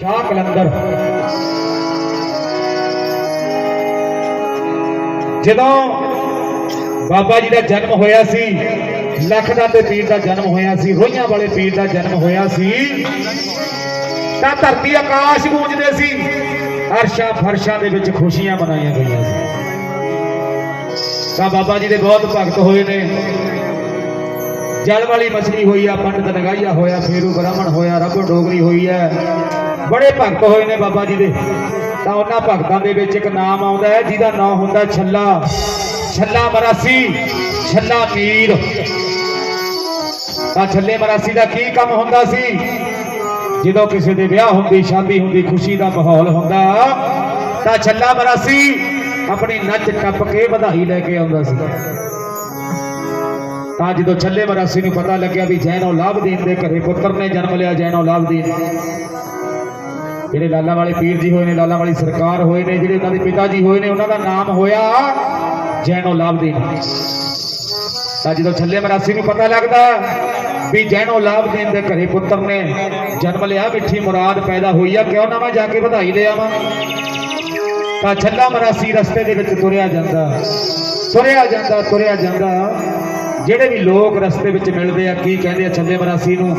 ਸ਼ਾਹ ਕਲੰਦਰ। ਜਦੋਂ ਬਾਬਾ ਜੀ ਦਾ ਜਨਮ ਹੋਇਆ ਸੀ ਲੱਖ ਦਾ ਤੇ ਪੀਰ ਦਾ ਜਨਮ ਹੋਇਆ ਸੀ, ਰੋਈਆਂ ਵਾਲੇ ਪੀਰ ਦਾ ਜਨਮ ਹੋਇਆ ਸੀ, ਤਾਂ ਧਰਤੀ ਆਕਾਸ਼ ਗੂੰਜਦੇ ਸੀ, ਅਰਸ਼ਾਂ ਫਰਸ਼ਾਂ ਦੇ ਵਿੱਚ ਖੁਸ਼ੀਆਂ ਮਨਾਈਆਂ ਗਈਆਂ ਸੀ। ਤਾਂ ਬਾਬਾ ਜੀ ਦੇ ਬਹੁਤ ਭਗਤ ਹੋਏ ਨੇ। ਜਲ ਵਾਲੀ ਮਛਲੀ ਹੋਈ ਆ, ਪੰਡਤ ਨਗਾਈਆ ਹੋਇਆ, ਫੇਰੂ ਬ੍ਰਾਹਮਣ ਹੋਇਆ ਰੱਬ ਡੋਗਰੀ ਹੋਈ ਹੈ ਬੜੇ ਭਗਤ ਹੋਏ ਨੇ ਬਾਬਾ ਜੀ ਦੇ। ਤਾਂ ਉਹਨਾਂ ਭਗਤਾਂ ਦੇ ਵਿੱਚ ਇੱਕ ਨਾਮ ਆਉਂਦਾ ਹੈ, ਜਿਹਦਾ ਨਾਮ ਹੁੰਦਾ ਛੱਲਾ। ਛੱਲਾ ਮਰਾਸੀ, ਛੱਲਾ ਪੀਰ ਤਾਂ ਛੱਲੇ ਮਰਾਸੀ ਦਾ ਕੀ ਕੰਮ ਹੁੰਦਾ ਸੀ? ਜਦੋਂ ਕਿਸੇ ਦੇ ਵਿਆਹ ਹੁੰਦੀ, ਸ਼ਾਦੀ ਹੁੰਦੀ, ਖੁਸ਼ੀ ਦਾ ਮਾਹੌਲ ਹੁੰਦਾ, ਤਾਂ ਛੱਲਾ ਮਰਾਸੀ ਆਪਣੀ ਨੱਚ ਟੱਪ ਕੇ ਵਧਾਈ ਲੈ ਕੇ ਆਉਂਦਾ ਸੀ ਤਾਂ ਜਦੋਂ ਛੱਲੇ ਮਰਾਸੀ ਨੂੰ ਪਤਾ ਲੱਗਿਆ ਵੀ ਜੈਨੋ ਲਾਭਦੀਨ ਦੇ ਘਰੇ ਪੁੱਤਰ ਨੇ ਜਨਮ ਲਿਆ ਜੈਨੋ ਲਾਭਦੀਨ ਜਿਹੜੇ ਲਾਲਾ ਵਾਲੇ ਪੀਰ ਜੀ ਹੋਏ ਨੇ, ਲਾਲਾ ਵਾਲੀ ਸਰਕਾਰ ਹੋਏ ਨੇ, ਜਿਹੜੇ ਉਹਨਾਂ ਦੇ ਪਿਤਾ ਜੀ ਹੋਏ ਨੇ, ਉਹਨਾਂ ਦਾ ਨਾਮ ਹੋਇਆ ਜੈਨੋ ਲਾਭਦੀਨ ਤਾਂ ਜਦੋਂ ਛੱਲੇ ਮਰਾਸੀ ਨੂੰ ਪਤਾ ਲੱਗਦਾ ਵੀ ਜੈਨੋ ਲਾਭਦੀਨ ਦੇ ਘਰੇ ਪੁੱਤਰ ਨੇ ਜਨਮ ਲਿਆ, ਮਿੱਠੀ ਮੁਰਾਦ ਪੈਦਾ ਹੋਈ ਆ, ਕਿਉਂ ਨਾ ਮੈਂ ਜਾ ਕੇ ਵਧਾਈ ਲੈ ਆਵਾਂ? ਤਾਂ ਛੱਲਾ ਮਰਾਸੀ ਰਸਤੇ ਦੇ ਵਿੱਚ ਤੁਰਿਆ ਜਾਂਦਾ ਤੁਰਿਆ ਜਾਂਦਾ ਤੁਰਿਆ ਜਾਂਦਾ। ਜਿਹੜੇ ਵੀ ਲੋਕ ਰਸਤੇ ਵਿੱਚ ਮਿਲਦੇ ਆ, ਕੀ ਕਹਿੰਦੇ ਆ ਛੱਲੇ ਮਰਾਸੀ ਨੂੰ?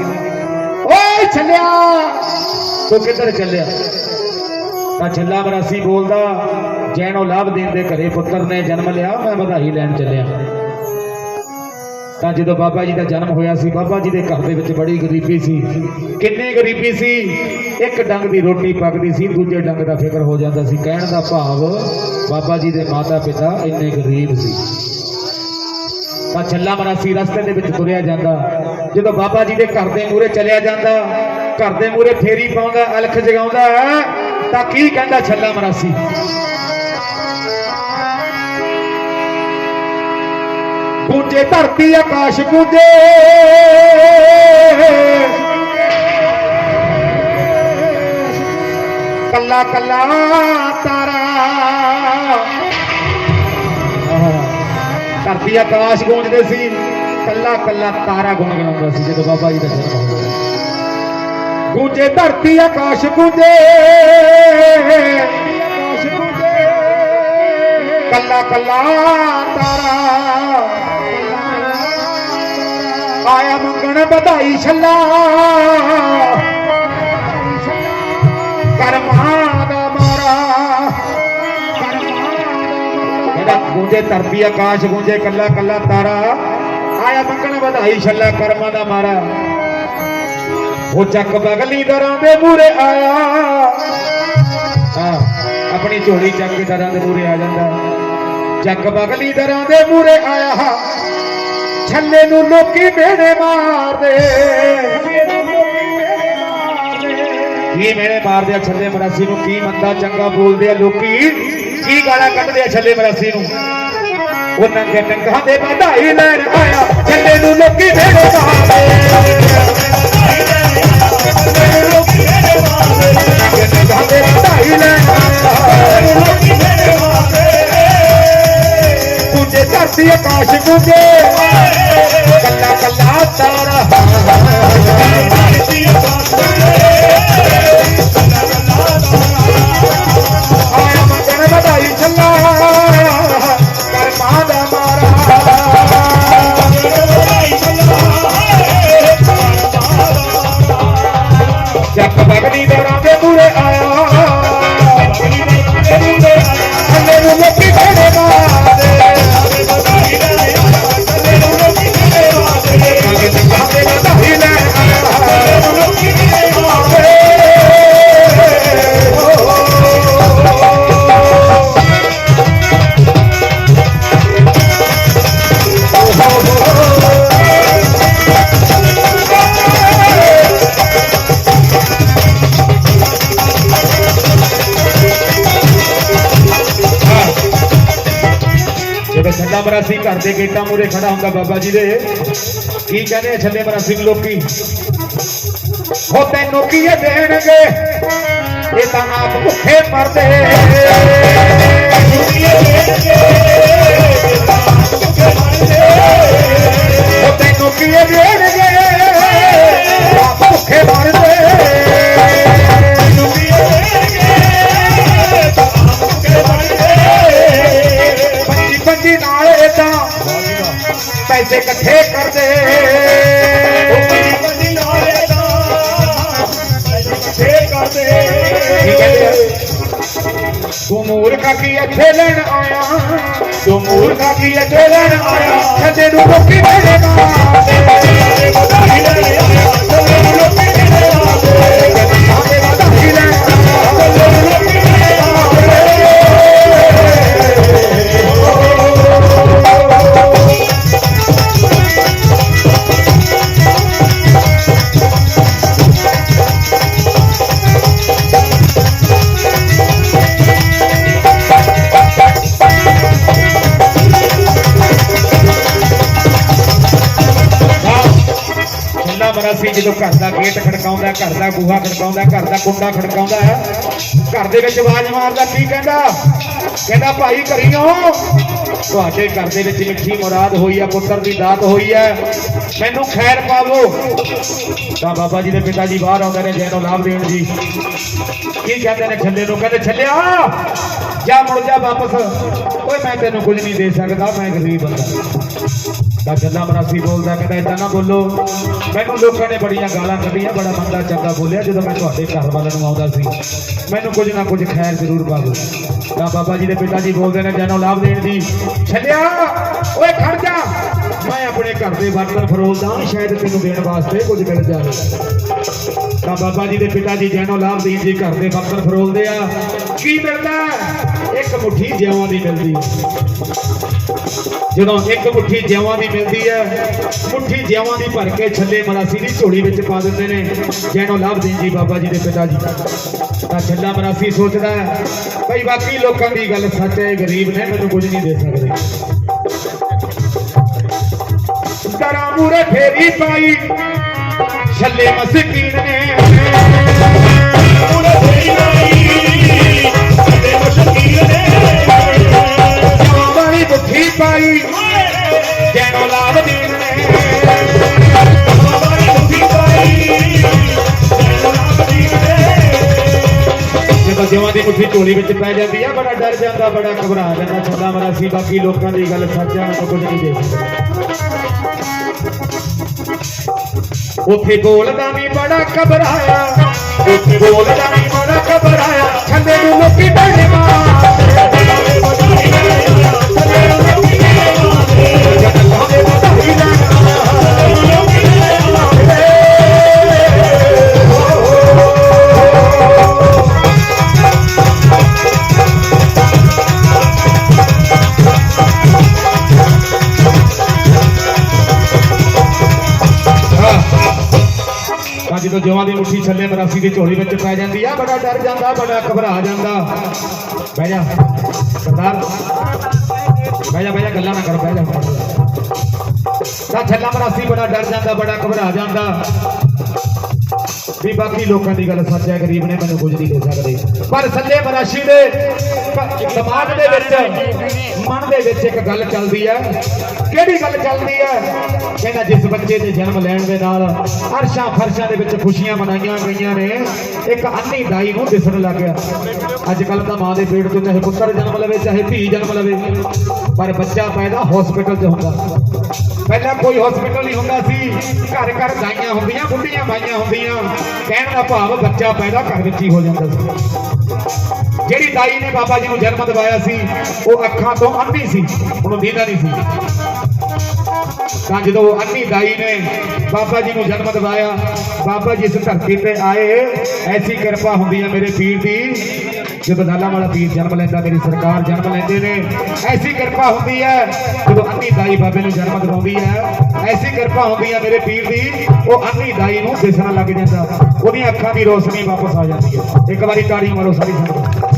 ਓਏ ਛੱਲਿਆ! ਤੂੰ ਕਿੱਧਰ ਚੱਲਿਆ? ਤਾਂ ਛੱਲਾ ਮਰਾਸੀ ਬੋਲਦਾ ਜੈਨੋ ਲਾਭ ਦੇਣ ਦੇ ਘਰੇ ਪੁੱਤਰ ਨੇ ਜਨਮ ਲਿਆ, ਮੈਂ ਵਧਾਈ ਲੈਣ ਚੱਲਿਆ। ਤਾਂ ਜਦੋਂ ਬਾਬਾ ਜੀ ਦਾ ਜਨਮ ਹੋਇਆ ਸੀ, ਬਾਬਾ ਜੀ ਦੇ ਘਰ ਦੇ ਵਿੱਚ ਬੜੀ ਗਰੀਬੀ ਸੀ। ਕਿੰਨੀ ਗਰੀਬੀ ਸੀ? ਇੱਕ ਡੰਗ ਦੀ ਰੋਟੀ ਪੱਕਦੀ ਸੀ, ਦੂਜੇ ਡੰਗ ਦਾ ਫਿਕਰ ਹੋ ਜਾਂਦਾ ਸੀ। ਕਹਿਣ ਦਾ ਭਾਵ, ਬਾਬਾ ਜੀ ਦੇ ਮਾਤਾ ਪਿਤਾ ਇੰਨੇ ਗਰੀਬ ਸੀ। ਤਾਂ ਛੱਲਾ ਮਰਾਸੀ ਰਸਤੇ ਦੇ ਵਿੱਚ ਤੁਰਿਆ ਜਾਂਦਾ। ਜਦੋਂ ਬਾਬਾ ਜੀ ਦੇ ਘਰ ਦੇ ਮੂਹਰੇ ਚਲਿਆ ਜਾਂਦਾ, ਘਰ ਦੇ ਮੂਹਰੇ ਫੇਰੀ ਪਾਉਂਦਾ, ਅਲਖ ਜਗਾਉਂਦਾ, ਤਾਂ ਕੀ ਕਹਿੰਦਾ ਛੱਲਾ ਮਰਾਸੀ ਗੂੰਜੇ ਧਰਤੀ, ਆਕਾਸ਼ ਗੂੰਜੇ। ਕੱਲਾ ਕੱਲਾ ਤਾਰਾ ਧਰਤੀ ਆਕਾਸ਼ ਗੂੰਜਦੇ ਸੀ। ਕੱਲਾ ਕੱਲਾ ਤਾਰਾ ਗੁਣਗੁਣਾਉਂਦਾ ਸੀ ਜਦੋਂ ਬਾਬਾ ਜੀ ਦਾ ਜਨਮ ਹੋਇਆ। ਗੂੰਜੇ ਧਰਤੀ ਆਕਾਸ਼ ਗੂੰਜੇ। ਆਕਾਸ਼ ਗੂੰਜੇ ਕੱਲਾ ਕੱਲਾ ਤਾਰਾ। ਆਇਆ ਮੰਗਣ ਵਧਾਈ ਛੱਲਾ। ਕਰਮਾਂ ਕਹਿੰਦਾ ਗੂੰਜੇ ਧਰਤੀ, ਆਕਾਸ਼ ਗੂੰਜੇ, ਕੱਲਾ ਕੱਲਾ ਤਾਰਾ। ਆਇਆ ਮੰਗਣ ਵਧਾਈ ਛੱਲਾ ਕਰਮਾਂ ਦਾ ਮਾਰਾ। ਉਹ ਚੱਕ ਬਗਲੀ ਦਰਾਂ ਦੇ ਮੂਰੇ ਆਇਆ। ਹਾਂ, ਆਪਣੀ ਝੋਲੀ ਚੱਕ ਕੇ ਦਰਾਂ ਦੇ ਮੂਰੇ ਆ ਜਾਂਦਾ। ਚੱਕ ਬਗਲੀ ਦਰਾਂ ਦੇ ਮੂਰੇ ਆਇਆ। ਛੱਲੇ ਨੂੰ ਲੋਕੀ ਮੇਰੇ ਮਾਰਦੇ। ਕੀ ਮੇਰੇ ਮਾਰਦੇ ਆ ਛੱਲੇ? ਮਰਾਸੀ ਨੂੰ ਕੀ ਮੰਦਾ ਚੰਗਾ ਬੋਲਦੇ ਆ ਲੋਕੀ। ਕੀ ਗਾਲਾਂ ਕੱਢਦੇ ਆ ਛੱਲੇ ਮਰਾਸੀ ਨੂੰ? ਉਹ ਨੰਗੇ ਨੰਗਾ ਦੇ ਵਧਾਈ ਲੈਣ ਆਇਆ, ਛੱਲੇ ਨੂੰ ਲੋਕੀ ਮੇੜੇ ਮਾਰਦੇ। ਧਰਤੀ ਆਕਾਸ਼ ਗੂੰਜੇ ਕੱਲਾ ਕੱਲਾ ਤਾਰਾ। ਆਇਆ ਛੱਲਾ ਮਰਾਸੀ ਘਰ ਦੇ ਗੇਟਾਂ ਮੂਰੇ ਖੜਾ ਹੁੰਦਾ ਬਾਬਾ ਜੀ ਦੇ। ਕੀ ਕਹਿੰਦੇ ਛੱਲੇ ਮਰਾਸੀ ਨੂੰ ਲੋਕੀ? ਹੋ ਤੈਨੂੰ ਕੀ ਇਹ ਦੇਣਗੇ? ਇਹ ਤਾਂ ਆਪ ਭੁੱਖੇ ਮਰਦੇ। ਉਹ ਤੈਨੂੰ ਕੀ ਦੇਣਗੇ? ਆਪ ਭੁੱਖੇ ਮਰਦੇ। ਇਕੱਠੇ ਕਰਦੇ। ਕੀ ਕਹਿੰਦੇ ਆ? ਤੂੰ ਮੂਰਖਾ ਕੀ ਇੱਥੇ ਲੈਣ ਆਇਆ? ਤੂੰ ਮੂਰਖਾ ਕੀ ਇੱਥੇ ਲੈਣ ਆਇਆ? ਛੱਡੇ ਨੂੰ ਲੋਕੀ ਬੜੇ ਛੱਲਾ ਜਦੋਂ ਘਰ ਦਾ ਗੇਟ ਖੜਕਾਉਂਦਾ, ਘਰ ਦਾ ਗੂਹਾ ਖੜਕਾਉਂਦਾ, ਘਰ ਦਾ ਕੁੰਡਾ ਖੜਕਾਉਂਦਾ ਘਰ ਦੇ ਵਿੱਚ ਆਵਾਜ਼ ਮਾਰਦਾ, ਕੀ ਕਹਿੰਦਾ? ਕਹਿੰਦਾ, ਭਾਈ ਘਰੀਓ ਤੁਹਾਡੇ ਘਰ ਦੇ ਵਿੱਚ ਮਿੱਠੀ ਮੁਰਾਦ ਹੋਈ ਆ, ਪੁੱਤਰ ਦੀ ਦਾਤ ਹੋਈ ਹੈ ਮੈਨੂੰ ਖੈਰ ਪਾਵੋ। ਤਾਂ ਬਾਬਾ ਜੀ ਦੇ ਪਿਤਾ ਜੀ ਬਾਹਰ ਆਉਂਦੇ ਨੇ ਜੈਨੋ ਲਾਭ ਦੇਣ ਜੀ। ਕੀ ਕਹਿੰਦੇ ਨੇ ਛੱਲੇ ਨੂੰ? ਕਹਿੰਦੇ, ਛੱਲਿਆ, ਜਾ ਮੁੜ ਜਾ ਵਾਪਸ। ਓਏ, ਮੈਂ ਤੈਨੂੰ ਕੁਝ ਨਹੀਂ ਦੇ ਸਕਦਾ, ਮੈਂ ਗਰੀਬ ਬੰਦਾ ਤਾਂ ਜੱਲਾ ਮਰਾਸੀ ਬੋਲਦਾ ਕਹਿੰਦਾ ਏਦਾਂ ਨਾ ਬੋਲੋ। ਮੈਨੂੰ ਲੋਕਾਂ ਨੇ ਬੜੀਆਂ ਗਾਲਾਂ ਕੱਢੀਆਂ, ਬੜਾ ਮੰਦਾ ਚੰਗਾ ਬੋਲਿਆ ਜਦੋਂ ਮੈਂ ਤੁਹਾਡੇ ਘਰ ਵੱਲ ਨੂੰ ਆਉਂਦਾ ਸੀ। ਮੈਨੂੰ ਕੁਝ ਨਾ ਕੁਝ ਖੈਰ ਜ਼ਰੂਰ ਪਾਵੋ। ਤਾਂ ਬਾਬਾ ਜੀ ਦੇ ਪਿਤਾ ਜੀ ਬੋਲਦੇ ਨੇ, ਜੈਨੋ ਲਾਭ ਦੇਣ ਜੀ ਛੱਡਿਆ! ਓਏ, ਖੜ ਜਾ! ਮੈਂ ਆਪਣੇ ਘਰ ਦੇ ਬਰਤਨ ਫਰੋਲਦਾ ਸ਼ਾਇਦ ਤੈਨੂੰ ਦੇਣ ਵਾਸਤੇ ਕੁਝ ਮਿਲ ਜਾਵੇ। ਤਾਂ ਬਾਬਾ ਜੀ ਦੇ ਪਿਤਾ ਜੀ ਜੈਨੋ ਲਾਭ ਦੇਣ ਜੀ ਘਰ ਦੇ ਬਰਤਨ ਫਰੋਲਦੇ ਆ। ਕੀ ਮਿਲਦਾ? ਇੱਕ ਮੁਠੀ ਜਿਉਂ ਦੀ ਮਿਲਦੀ। ਜਦੋਂ ਇੱਕ ਮੁੱਠੀ ਜਿਉਆਂ ਦੀ ਮਿਲਦੀ ਹੈ, ਮੁੱਠੀ ਜਿਉਆਂ ਦੀ ਭਰ ਕੇ ਛੱਲੇ ਮਰਾਸੀ ਦੀ ਝੋਲੀ ਵਿੱਚ ਪਾ ਦਿੰਦੇ ਨੇ। ਜੈਨੋ ਲਾਭ ਦੇਣ ਜੀ ਬਾਬਾ ਜੀ ਦੇ ਪਿਤਾ ਜੀ ਤਾਂ ਛੱਲਾ ਮਰਾਸੀ ਸੋਚਦਾ ਹੈ ਭਈ ਬਾਕੀ ਲੋਕਾਂ ਦੀ ਗੱਲ ਸੱਚ ਹੈ, ਗਰੀਬ ਨੇ ਮੈਨੂੰ ਕੁਝ ਨਹੀਂ ਦੇ ਸਕਦੇ। ਦਰਾਂ ਮੂਰੇ ਫੇਰੀ ਪਾਈ, ਛੱਲੇ ਮਸਕੀਨ ਨੇ। ਪੂਰੇ ਫੇਰੀ ਨਹੀਂ ਵਾਲੀ ਪਾਈ। ਜੈਨੋ ਲਾਭ ਦੇਣ ਨੇ। ਬਾਬਾਈ ਮੁੱਠੀ ਪਾਈ ਜੈਨੋ ਨਾਮ ਦੀ ਨੇ ਜਦੋਂ ਜਿਵਾਂ ਦੀ ਮੁੱਠੀ ਝੋਲੀ ਵਿੱਚ ਪੈ ਜਾਂਦੀ ਆ, ਬੜਾ ਡਰ ਜਾਂਦਾ, ਬੜਾ ਘਬਰਾ ਜਾਂਦਾ ਛੱਲਾ ਮਰਾਸੀ ਬਾਕੀ ਲੋਕਾਂ ਦੀ ਗੱਲ ਸੱਚ ਆ ਮੈਨੂੰ ਕੁਝ ਨਹੀਂ ਦੇ ਉੱਥੇ ਬੋਲਦਾ ਵੀ ਬੜਾ ਘਬਰਾਇਆ। ਉੱਥੇ ਬੋਲਦਾ ਵੀ ਬੜਾ ਘਬਰਾਇਆ। ਛੱਲੇ ਨੂੰ ਲੋਕੀ ਡੰਡੇ ਮਾਰਦੇ ਜਦੋਂ ਜਵਾਂ ਦੀ ਮੁੱਠੀ ਛੱਲੇ ਮਰਾਸੀ ਦੀ ਝੋਲੀ ਵਿੱਚ ਪੈ ਜਾਂਦੀ ਆ, ਬੜਾ ਡਰ ਜਾਂਦਾ, ਬੜਾ ਘਬਰਾ ਜਾਂਦਾ। ਬਹਿ ਜਾ, ਸਰਦਾਰ। ਬਹਿ ਜਾ ਬਹਿ ਜਾ, ਗੱਲਾਂ ਨਾ ਕਰ, ਬਹਿ ਜਾ। ਤਾਂ ਛੱਲਾ ਮਰਾਸੀ ਬੜਾ ਡਰ ਜਾਂਦਾ, ਬੜਾ ਘਬਰਾ ਜਾਂਦਾ। ਵੀ ਬਾਕੀ ਲੋਕਾਂ ਦੀ ਗੱਲ ਸੱਚ ਹੈ, ਗਰੀਬ ਨੇ ਮੈਨੂੰ ਕੁਝ ਨਹੀਂ ਦੇ ਸਕਦੇ। ਪਰ ਸੱਲੇ ਮਰਾਸ਼ੀ ਦੇ ਦਿਮਾਗ ਦੇ ਵਿੱਚ, ਮਨ ਦੇ ਵਿੱਚ ਇੱਕ ਗੱਲ ਚੱਲਦੀ ਹੈ। ਕਿਹੜੀ ਗੱਲ ਚੱਲਦੀ ਹੈ? ਕਹਿੰਦਾ ਜਿਸ ਬੱਚੇ ਦੇ ਜਨਮ ਲੈਣ ਦੇ ਨਾਲ ਅਰਸ਼ਾਂ ਫਰਸ਼ਾਂ ਦੇ ਵਿੱਚ ਖੁਸ਼ੀਆਂ ਮਨਾਈਆਂ ਗਈਆਂ ਨੇ, ਇੱਕ ਅੰਨੀ ਦਾਈ ਨੂੰ ਦਿਸਣ ਲੱਗ ਗਿਆ। ਅੱਜ ਕੱਲ ਤਾਂ ਮਾਂ ਦੇ ਪੇਟ ਤੋਂ ਚਾਹੇ ਪੁੱਤਰ ਜਨਮ ਲਵੇ, ਚਾਹੇ ਧੀ ਜਨਮ ਲਵੇ। ਪਰ ਬੱਚਾ ਪੈਦਾ ਹਸਪੀਟਲ 'ਚ ਹੁੰਦਾ ਪਹਿਲਾਂ ਕੋਈ ਹਸਪੀਟਲ ਨਹੀਂ ਹੁੰਦਾ ਸੀ। ਘਰ ਘਰ ਦਾਈਆਂ ਹੁੰਦੀਆਂ, ਬੁੱਢੀਆਂ ਮਾਈਆਂ ਹੁੰਦੀਆਂ। ਕਹਿਣ ਦਾ ਭਾਵ ਬੱਚਾ ਪੈਦਾ ਘਰ ਵਿੱਚ ਹੀ ਹੋ ਜਾਂਦਾ ਸੀ। ਜਿਹੜੀ ਦਾਈ ਨੇ ਬਾਬਾ ਜੀ ਨੂੰ ਜਨਮ ਦਿਵਾਇਆ ਸੀ, ਉਹ ਅੱਖਾਂ ਤੋਂ ਅੰਨੀ ਸੀ ਉਹਨੂੰ ਦੀਦਾ ਨਹੀਂ ਸੀ। ਤਾਂ ਜਦੋਂ ਅੰਨੀ ਦਾਈ ਨੇ ਬਾਬਾ ਜੀ ਨੂੰ ਜਨਮ ਦਿਵਾਇਆ, ਬਾਬਾ ਜੀ ਇਸ ਧਰਤੀ ਤੇ ਆਏ, ਐਸੀ ਕਿਰਪਾ ਹੁੰਦੀ ਹੈ ਮੇਰੇ ਪੀਰ ਦੀ ਜਦੋਂ ਲਾਲਾ ਵਾਲਾ ਪੀਰ ਜਨਮ ਲੈਂਦਾ, ਮੇਰੀ ਸਰਕਾਰ ਜਨਮ ਲੈਂਦੇ ਨੇ, ਐਸੀ ਕਿਰਪਾ ਹੁੰਦੀ ਹੈ, ਜਦੋਂ ਅੰਨੀ ਦਾਈ ਬਾਬੇ ਨੂੰ ਜਨਮ ਦਿਵਾਉਂਦੀ ਹੈ, ਐਸੀ ਕਿਰਪਾ ਹੁੰਦੀ ਹੈ ਮੇਰੇ ਪੀਰ ਦੀ, ਉਹ ਅੰਨੀ ਦਾਈ ਨੂੰ ਦਿਸਣ ਲੱਗ ਜਾਂਦਾ, ਉਹਦੀਆਂ ਅੱਖਾਂ ਦੀ ਰੋਸ਼ਨੀ ਵਾਪਸ ਆ ਜਾਂਦੀ ਹੈ। ਇੱਕ ਵਾਰੀ ਤਾੜੀ ਮਾਰੋ ਸਾਰੀ ਸੰਗਤ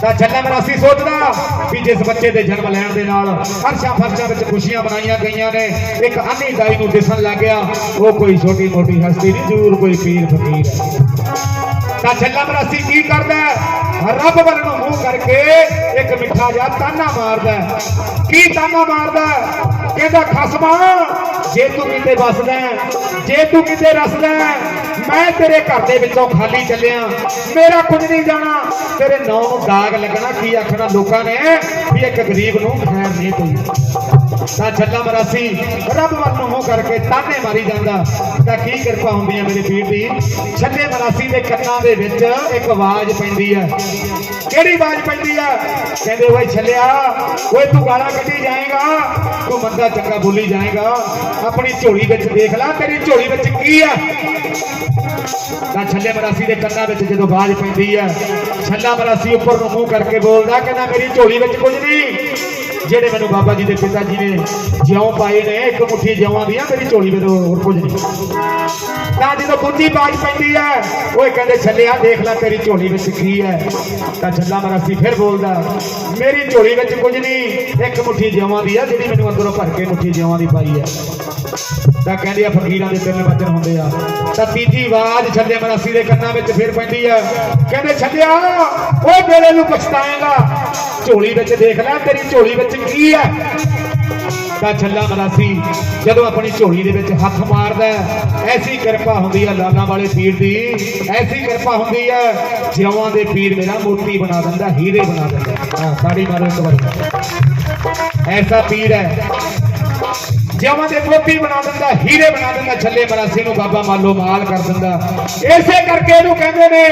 ਤਾਂ ਛੱਲਾ ਮਰਾਸੀ ਸੋਚਦਾ ਵੀ ਜਿਸ ਬੱਚੇ ਦੇ ਜਨਮ ਲੈਣ ਦੇ ਨਾਲ ਹਰਸ਼ਾਂ ਫਰਸ਼ਾਂ ਵਿੱਚ ਖੁਸ਼ੀਆਂ ਬਣਾਈਆਂ ਗਈਆਂ ਨੇ, ਇੱਕ ਅੰਨੀ ਦਾਈ ਨੂੰ ਦਿਸਣ ਲੱਗ ਗਿਆ, ਉਹ ਕੋਈ ਛੋਟੀ ਮੋਟੀ ਹਸਤੀ ਨਹੀਂ, ਜ਼ਰੂਰ ਕੋਈ ਪੀਰ ਫਕੀਰ ਹੈ। ਤਾਂ ਛੱਲਾ ਮਰਾਸੀ ਕੀ ਕਰਦਾ ਰੱਬ ਵੱਲ ਨੂੰ ਮੂੰਹ ਕਰਕੇ ਇੱਕ ਮਿੱਠਾ ਜਿਹਾ ਤਾਨਾ ਮਾਰਦਾ ਕੀ ਤਾਨਾ ਮਾਰਦਾ ਕਹਿੰਦਾ, ਖਸਮਾ, ਜੇ ਤੂੰ ਕਿਤੇ ਵਸਦਾ ਜੇ ਤੂੰ ਕਿਤੇ ਰਸਦਾ ਮੈਂ ਤੇਰੇ ਘਰ ਦੇ ਵਿੱਚੋਂ ਖਾਲੀ ਚੱਲਿਆ। ਮੇਰਾ ਕੁਝ ਨਹੀਂ ਜਾਣਾ। ਤੇਰੇ ਨਾਂ ਨੂੰ ਦਾਗ ਲੱਗਣਾ, ਕੀ ਆਖਣਾ ਲੋਕਾਂ ਨੇ ਵੀ ਇੱਕ ਗਰੀਬ ਨੂੰ ਖੈਰ ਨਹੀਂ ਪਈ ਤਾਂ ਛੱਲਾ ਮਰਾਸੀ ਰੱਬ ਵੱਲ ਨੂੰ ਮੂੰਹ ਕਰਕੇ ਤਾਨੇ ਮਾਰੀ ਜਾਂਦਾ। ਤਾਂ ਕੀ ਕਿਰਪਾ ਹੁੰਦੀ ਹੈ ਮੇਰੇ ਵੀਰ ਦੀ? ਛੱਲੇ ਮਰਾਸੀ ਦੇ ਕੰਨਾਂ ਦੇ ਵਿੱਚ ਇੱਕ ਆਵਾਜ਼ ਪੈਂਦੀ ਹੈ। ਕਿਹੜੀ ਆਵਾਜ਼ ਪੈਂਦੀ ਹੈ? ਕਹਿੰਦੇ ਓਏ ਛੱਲਿਆ, ਓਏ ਤੂੰ ਗਾਲਾਂ ਕੱਢੀ ਜਾਏਗਾ। ਤੂੰ ਮੰਦਾ ਚੰਗਾ ਬੋਲੀ ਜਾਏਗਾ। ਆਪਣੀ ਝੋਲੀ ਵਿੱਚ ਦੇਖ ਲੈ, ਤੇਰੀ ਝੋਲੀ ਵਿੱਚ ਕੀ ਹੈ? ਤਾਂ ਛੱਲੇ ਮਰਾਸੀ ਦੇ ਕੰਨਾਂ ਵਿੱਚ ਜਦੋਂ ਆਵਾਜ਼ ਪੈਂਦੀ ਹੈ, ਛੱਲਾ ਮਰਾਸੀ ਉੱਪਰ ਨੂੰ ਮੂੰਹ ਕਰਕੇ ਬੋਲਦਾ, ਕਹਿੰਦਾ ਮੇਰੀ ਝੋਲੀ ਵਿੱਚ ਕੁਝ ਨਹੀਂ। ਜਿਹੜੇ ਮੈਨੂੰ ਬਾਬਾ ਜੀ ਦੇ ਪਿਤਾ ਜੀ ਨੇ ਜਿਉਂ ਪਾਏ ਨੇ, ਇੱਕ ਮੁੱਠੀ ਜਿਉਆਂ ਦੀਆਂ, ਮੇਰੀ ਝੋਲੀ ਵਿੱਚ ਹੋਰ ਕੁਝ ਨਹੀਂ। ਤਾਂ ਜਦੋਂ ਬੁੱਧੀ ਬਾਜ ਪੈਂਦੀ ਹੈ ਓਏ ਕਹਿੰਦੇ ਛੱਲਿਆ ਦੇਖ ਲੈ, ਤੇਰੀ ਝੋਲੀ ਵਿੱਚ ਕੀ ਹੈ? ਤਾਂ ਛੱਲਾ ਮਰਾਸੀ ਫਿਰ ਬੋਲਦਾ, ਮੇਰੀ ਝੋਲੀ ਵਿੱਚ ਕੁਝ ਨਹੀਂ, ਇੱਕ ਮੁੱਠੀ ਜਿਉਂ ਦੀ ਹੈ ਜਿਹੜੀ ਮੈਨੂੰ ਅੰਦਰੋਂ ਭਰ ਕੇ ਮੁੱਠੀ ਜਿਉਂ ਦੀ ਪਾਈ ਹੈ। ਤਾਂ ਕਹਿੰਦੇ ਆ ਫਕੀਰਾਂ ਦੇ ਤਿੰਨ ਵਚਨ ਹੁੰਦੇ ਆ। ਤਾਂ ਤੀਜੀ ਆਵਾਜ਼ ਛੱਲੇ ਮਰਾਸੀ ਦੇ ਕੰਨਾਂ ਵਿੱਚ ਫਿਰ ਪੈਂਦੀ ਆ। ਕਹਿੰਦੇ ਛੱਲਿਆ ਓਏ ਮੇਰੇ ਨੂੰ ਪਛਤਾਏਗਾ। ਝੋਲੀ ਵਿੱਚ ਦੇਖ ਲੈ, ਤੇਰੀ ਝੋਲੀ ਵਿੱਚ ਕੀ ਹੈ ਤਾਂ ਛੱਲਾ ਮਰਾਸੀ ਜਦੋਂ ਆਪਣੀ ਝੋਲੀ ਦੇ ਵਿੱਚ ਹੱਥ ਮਾਰਦਾ ਐਸੀ ਕਿਰਪਾ ਹੁੰਦੀ ਹੈ ਲਾਲਾਂ ਵਾਲੇ ਪੀਰ ਦੀ। ਐਸੀ ਕਿਰਪਾ ਹੁੰਦੀ ਹੈ ਜਿਉਆਂ ਦੇ ਪੀਰ ਮੇਰਾ ਮੋਤੀ ਬਣਾ ਦਿੰਦਾ, ਹੀਰੇ ਬਣਾ ਦਿੰਦਾ। ਹਾਂ ਸਾਡੀ ਮਾਰੋ ਇੱਕ ਵਾਰੀ ਐਸਾ ਪੀਰ ਹੈ। ਜਿਵੇਂ ਦੇ ਮੋਤੀ ਬਣਾ ਦਿੰਦਾ, ਹੀਰੇ ਬਣਾ ਦਿੰਦਾ, ਛੱਲੇ ਮਰਾਸੀ ਨੂੰ ਬਾਬਾ ਮਾਲੋ ਮਾਲ ਕਰ ਦਿੰਦਾ। ਇਸੇ ਕਰਕੇ ਇਹਨੂੰ ਕਹਿੰਦੇ ਨੇ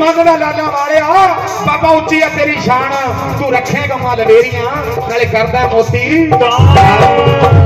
ਮੰਗਦਾ ਲਾਲਾ ਵਾਲਿਆ ਬਾਬਾ ਉੱਚੀ ਆ ਤੇਰੀ ਸ਼ਾਨ, ਤੂੰ ਰੱਖੇਗਾ ਮਾਲ ਲਵੇਰੀਆਂ ਨਾਲੇ ਕਰਦਾ ਮੋਤੀ। ਆਰੇ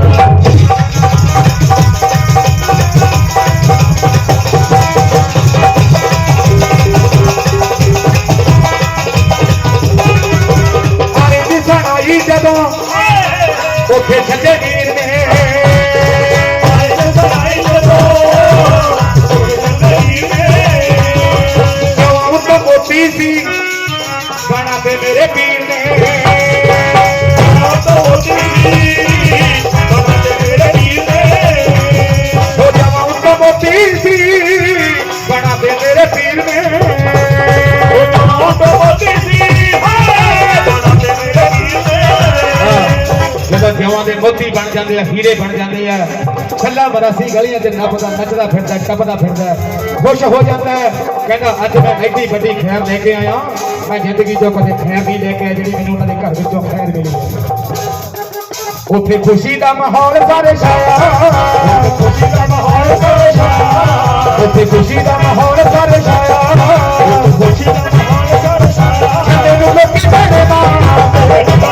ਦੇ ਹੀਰੇ ਬਣ ਜਾਂਦੇ ਆ। ਛੱਲਾ ਮਰਾਸੀ ਗਲੀਆਂ 'ਚ ਨੱਪਦਾ, ਨੱਚਦਾ ਫਿਰਦਾ, ਟੱਪਦਾ ਫਿਰਦਾ। ਖੁਸ਼ ਹੋ ਜਾਂਦਾ ਕਹਿੰਦਾ, ਅੱਜ ਮੈਂ ਐਡੀ ਵੱਡੀ ਖੈਰ ਲੈ ਕੇ ਆਇਆ। ਮੈਂ ਜ਼ਿੰਦਗੀ 'ਚੋਂ ਕਦੇ ਖੈਰ ਵੀ ਲੈ ਕੇ ਆਇਆ ਜਿਹੜੀ ਮੈਨੂੰ ਉਹਨਾਂ ਦੇ ਘਰ ਵਿੱਚੋਂ ਖੈਰ ਮਿਲੀ। ਉੱਥੇ ਖੁਸ਼ੀ ਦਾ ਮਾਹੌਲ ਸਾਰੇ ਛਾਇਆ। ਖੁਸ਼ੀ ਦਾ ਮਾਹੌਲ ਸਾਰੇ ਛਾਇਆ। ਉੱਥੇ ਖੁਸ਼ੀ ਦਾ ਮਾਹੌਲ ਸਾਰੇ ਛਾਇਆ। ਖੁਸ਼ੀ ਦਾ ਮਾਹੌਲ ਸਾਰੇ ਛਾਇਆ ਤੈਨੂੰ ਲੋਕੀ ਬੜੇ ਮਾਣ।